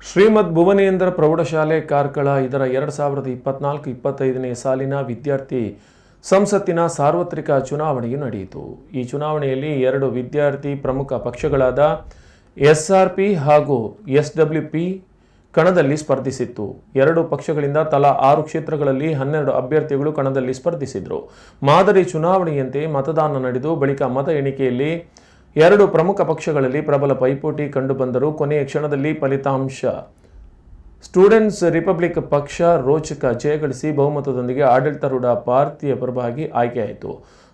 ಶ್ರೀಮದ್ ಭುವನೇಂದ್ರ ಪ್ರೌಢಶಾಲೆ ಕಾರ್ಕಳ ಇದರ ಎರಡು ಸಾವಿರದ ಇಪ್ಪತ್ನಾಲ್ಕು ಇಪ್ಪತ್ತೈದನೇ ಸಾಲಿನ ವಿದ್ಯಾರ್ಥಿ ಸಂಸತ್ತಿನ ಸಾರ್ವತ್ರಿಕ ಚುನಾವಣೆಯು ನಡೆಯಿತು. ಈ ಚುನಾವಣೆಯಲ್ಲಿ ಎರಡು ವಿದ್ಯಾರ್ಥಿ ಪ್ರಮುಖ ಪಕ್ಷಗಳಾದ ಎಸ್ಆರ್ಪಿ ಹಾಗೂ ಎಸ್ಡಬ್ಲ್ಯೂಪಿ ಕಣದಲ್ಲಿ ಸ್ಪರ್ಧಿಸಿತ್ತು. ಎರಡು ಪಕ್ಷಗಳಿಂದ ತಲಾ ಆರು ಕ್ಷೇತ್ರಗಳಲ್ಲಿ ಹನ್ನೆರಡು ಅಭ್ಯರ್ಥಿಗಳು ಕಣದಲ್ಲಿ ಸ್ಪರ್ಧಿಸಿದರು. ಮಾದರಿ ಚುನಾವಣೆಯಂತೆ ಮತದಾನ ನಡೆದು ಬಳಿಕ ಮತ ಎಣಿಕೆಯಲ್ಲಿ ಎರಡು ಪ್ರಮುಖ ಪಕ್ಷಗಳಲ್ಲಿ ಪ್ರಬಲ ಪೈಪೋಟಿ ಕಂಡುಬಂದರೂ ಕೊನೆಯ ಕ್ಷಣದಲ್ಲಿ ಫಲಿತಾಂಶ. ಸ್ಟೂಡೆಂಟ್ಸ್ ರಿಪಬ್ಲಿಕ್ ಪಕ್ಷ ರೋಚಕ ಜಯಗಳಿಸಿ ಬಹುಮತದೊಂದಿಗೆ ಆಡಳಿತಾರೂಢ ಪಾರ್ಟಿಯ ಪರವಾಗಿ ಆಯ್ಕೆಯಾಯಿತು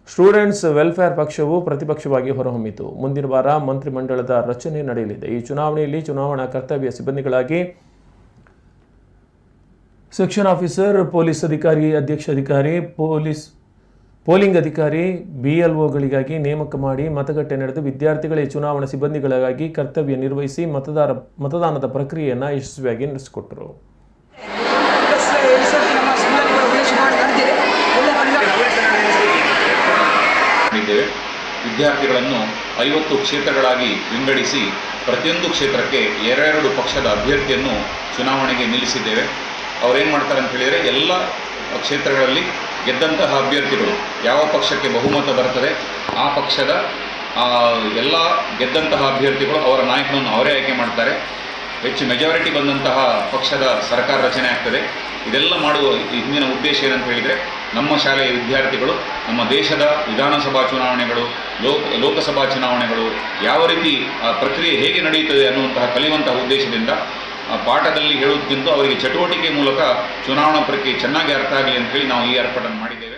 ಸ್ಟೂಡೆಂಟ್ಸ್ ವೆಲ್ಫೇರ್ ಪಕ್ಷವು ಪ್ರತಿಪಕ್ಷವಾಗಿ ಹೊರಹೊಮ್ಮಿತು. ಮುಂದಿನ ವಾರ ಮಂತ್ರಿಮಂಡಲದ ರಚನೆ ನಡೆಯಲಿದೆ. ಈ ಚುನಾವಣೆಯಲ್ಲಿ ಚುನಾವಣಾ ಕರ್ತವ್ಯ ಸಿಬ್ಬಂದಿಗಳಾಗಿ ಸೆಕ್ಷನ್ ಆಫೀಸರ್, ಪೊಲೀಸ್ ಅಧಿಕಾರಿ, ಅಧ್ಯಕ್ಷ ಅಧಿಕಾರಿ, ಪೊಲೀಸ್ ಪೋಲಿಂಗ್ ಅಧಿಕಾರಿ ಬಿಎಲ್ಒಗಳಿಗಾಗಿ ನೇಮಕ ಮಾಡಿ ಮತಗಟ್ಟೆ ನಡೆದು ವಿದ್ಯಾರ್ಥಿಗಳೇ ಚುನಾವಣಾ ಸಿಬ್ಬಂದಿಗಳಿಗಾಗಿ ಕರ್ತವ್ಯ ನಿರ್ವಹಿಸಿ ಮತದಾರ, ಮತದಾನದ ಪ್ರಕ್ರಿಯೆಯನ್ನು ಯಶಸ್ವಿಯಾಗಿ ನಡೆಸಿಕೊಟ್ಟರು. ವಿದ್ಯಾರ್ಥಿಗಳನ್ನು ಐವತ್ತು ಕ್ಷೇತ್ರಗಳಾಗಿ ವಿಂಗಡಿಸಿ ಪ್ರತಿಯೊಂದು ಕ್ಷೇತ್ರಕ್ಕೆ ಎರಡೆರಡು ಪಕ್ಷದ ಅಭ್ಯರ್ಥಿಯನ್ನು ಚುನಾವಣೆಗೆ ನಿಲ್ಲಿಸಿದ್ದೇವೆ. ಅವರೇನು ಮಾಡ್ತಾರೆ ಅಂತ ಹೇಳಿದರೆ, ಎಲ್ಲ ಕ್ಷೇತ್ರಗಳಲ್ಲಿ ಗೆದ್ದಂತಹ ಅಭ್ಯರ್ಥಿಗಳು ಯಾವ ಪಕ್ಷಕ್ಕೆ ಬಹುಮತ ಬರ್ತದೆ, ಆ ಪಕ್ಷದ ಎಲ್ಲ ಗೆದ್ದಂತಹ ಅಭ್ಯರ್ಥಿಗಳು ಅವರ ನಾಯಕನನ್ನು ಅವರೇ ಆಯ್ಕೆ ಮಾಡ್ತಾರೆ. ಹೆಚ್ಚು ಮೆಜಾರಿಟಿ ಬಂದಂತಹ ಪಕ್ಷದ ಸರ್ಕಾರ ರಚನೆ ಆಗ್ತದೆ. ಇದೆಲ್ಲ ಮಾಡುವ ಹಿಂದಿನ ಉದ್ದೇಶ ಏನಂತ ಹೇಳಿದರೆ, ನಮ್ಮ ಶಾಲೆಯ ವಿದ್ಯಾರ್ಥಿಗಳು, ನಮ್ಮ ದೇಶದ ವಿಧಾನಸಭಾ ಚುನಾವಣೆಗಳು, ಲೋಕ, ಲೋಕಸಭಾ ಚುನಾವಣೆಗಳು, ಯಾವ ರೀತಿ ಆ ಪ್ರಕ್ರಿಯೆ ಹೇಗೆ ನಡೆಯುತ್ತದೆ ಅನ್ನುವಂತಹ ಕಲಿಯುವಂತಹ ಉದ್ದೇಶದಿಂದ ಪಾಠದಲ್ಲಿ ಹೇಳುತ್ತಿದ್ದು ಅವರಿಗೆ ಚಟುವಟಿಕೆ ಮೂಲಕ ಚುನಾವಣಾ ಪ್ರಕ್ರಿಯೆ ಚೆನ್ನಾಗಿ ಅರ್ಥ ಆಗಲಿ ಅಂತೇಳಿ ನಾವು ಈ ಏರ್ಪಾಟನ್ನು ಮಾಡಿ